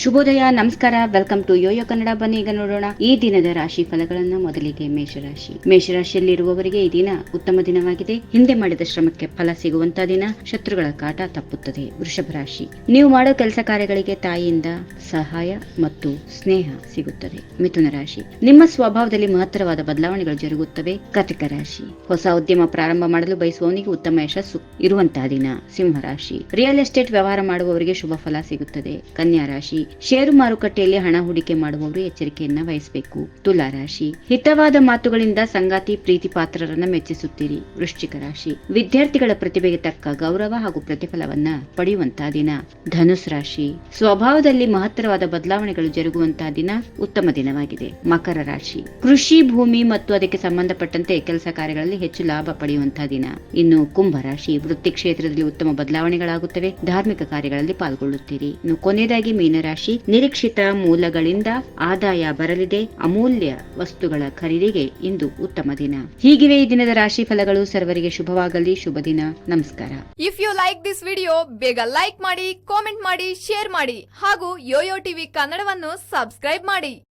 ಶುಭೋದಯ, ನಮಸ್ಕಾರ welcome to Yoyo Kannada ಬನ್ನಿ, ಈಗ ನೋಡೋಣ ಈ ದಿನದ ರಾಶಿ ಫಲಗಳನ್ನು ಮೊದಲಿಗೆ ಮೇಷರಾಶಿ. ಮೇಷರಾಶಿಯಲ್ಲಿರುವವರಿಗೆ ಈ ದಿನ ಉತ್ತಮ ದಿನವಾಗಿದೆ. ಹಿಂದೆ ಮಾಡಿದ ಶ್ರಮಕ್ಕೆ ಫಲ ಸಿಗುವಂತ ದಿನ. ಶತ್ರುಗಳ ಕಾಟ ತಪ್ಪುತ್ತದೆ. ವೃಷಭ ರಾಶಿ. ನೀವು ಮಾಡೋ ಕೆಲಸ ಕಾರ್ಯಗಳಿಗೆ ತಾಯಿಯಿಂದ ಸಹಾಯ ಮತ್ತು ಸ್ನೇಹ ಸಿಗುತ್ತದೆ. ಮಿಥುನ ರಾಶಿ. ನಿಮ್ಮ ಸ್ವಭಾವದಲ್ಲಿ ಮಹತ್ತರವಾದ ಬದಲಾವಣೆಗಳು ಜರುಗುತ್ತವೆ. ಕಟಕ ರಾಶಿ. ಹೊಸ ಉದ್ಯಮ ಪ್ರಾರಂಭ ಮಾಡಲು ಬಯಸುವವನಿಗೆ ಉತ್ತಮ ಯಶಸ್ಸು ಇರುವಂತಹ ದಿನ. ಸಿಂಹ ರಾಶಿ. ರಿಯಲ್ ಎಸ್ಟೇಟ್ ವ್ಯವಹಾರ ಮಾಡುವವರಿಗೆ ಶುಭ ಫಲ ಸಿಗುತ್ತದೆ. ಕನ್ಯಾ ರಾಶಿ. ಷೇರು ಮಾರುಕಟ್ಟೆಯಲ್ಲಿ ಹಣ ಹೂಡಿಕೆ ಮಾಡುವವರು ಎಚ್ಚರಿಕೆಯನ್ನ ವಹಿಸಬೇಕು. ತುಲಾ ರಾಶಿ. ಹಿತವಾದ ಮಾತುಗಳಿಂದ ಸಂಗಾತಿ ಪ್ರೀತಿ ಪಾತ್ರರನ್ನ ಮೆಚ್ಚಿಸುತ್ತೀರಿ. ವೃಶ್ಚಿಕ ರಾಶಿ. ವಿದ್ಯಾರ್ಥಿಗಳ ಪ್ರತಿಭೆಗೆ ತಕ್ಕ ಗೌರವ ಹಾಗೂ ಪ್ರತಿಫಲವನ್ನ ಪಡೆಯುವಂತಹ ದಿನ. ಧನುಸ್ ರಾಶಿ. ಸ್ವಭಾವದಲ್ಲಿ ಮಹತ್ತರವಾದ ಬದಲಾವಣೆಗಳು ಜರುಗುವಂತಹ ದಿನ ಉತ್ತಮ ದಿನವಾಗಿದೆ. ಮಕರ ರಾಶಿ. ಕೃಷಿ, ಭೂಮಿ ಮತ್ತು ಅದಕ್ಕೆ ಸಂಬಂಧಪಟ್ಟಂತೆ ಕೆಲಸ ಕಾರ್ಯಗಳಲ್ಲಿ ಹೆಚ್ಚು ಲಾಭ ಪಡೆಯುವಂತಹ ದಿನ. ಇನ್ನು ಕುಂಭ ರಾಶಿ. ವೃತ್ತಿ ಕ್ಷೇತ್ರದಲ್ಲಿ ಉತ್ತಮ ಬದಲಾವಣೆಗಳಾಗುತ್ತವೆ. ಧಾರ್ಮಿಕ ಕಾರ್ಯಗಳಲ್ಲಿ ಪಾಲ್ಗೊಳ್ಳುತ್ತೀರಿ. ಇನ್ನು ಕೊನೆಯದಾಗಿ ಮೀನರಾಶಿ ನಿರೀಕ್ಷಿತ ಮೂಲಗಳಿಂದ ಆದಾಯ ಬರಲಿದೆ. ಅಮೂಲ್ಯ ವಸ್ತುಗಳ ಖರೀದಿಗೆ ಇಂದು ಉತ್ತಮ ದಿನ. ಹೀಗಿವೆ ಈ ದಿನದ ರಾಶಿ ಫಲಗಳು. ಸರ್ವರಿಗೆ ಶುಭವಾಗಲಿ. ಶುಭ ದಿನ. ನಮಸ್ಕಾರ. If you like this video ಬೇಗ ಲೈಕ್ ಮಾಡಿ ಕಾಮೆಂಟ್ ಮಾಡಿ ಶೇರ್ ಮಾಡಿ ಹಾಗೂ ಯೋಯೋ ಟಿವಿ ಕನ್ನಡವನ್ನು ಸಬ್ಸ್ಕ್ರೈಬ್ ಮಾಡಿ.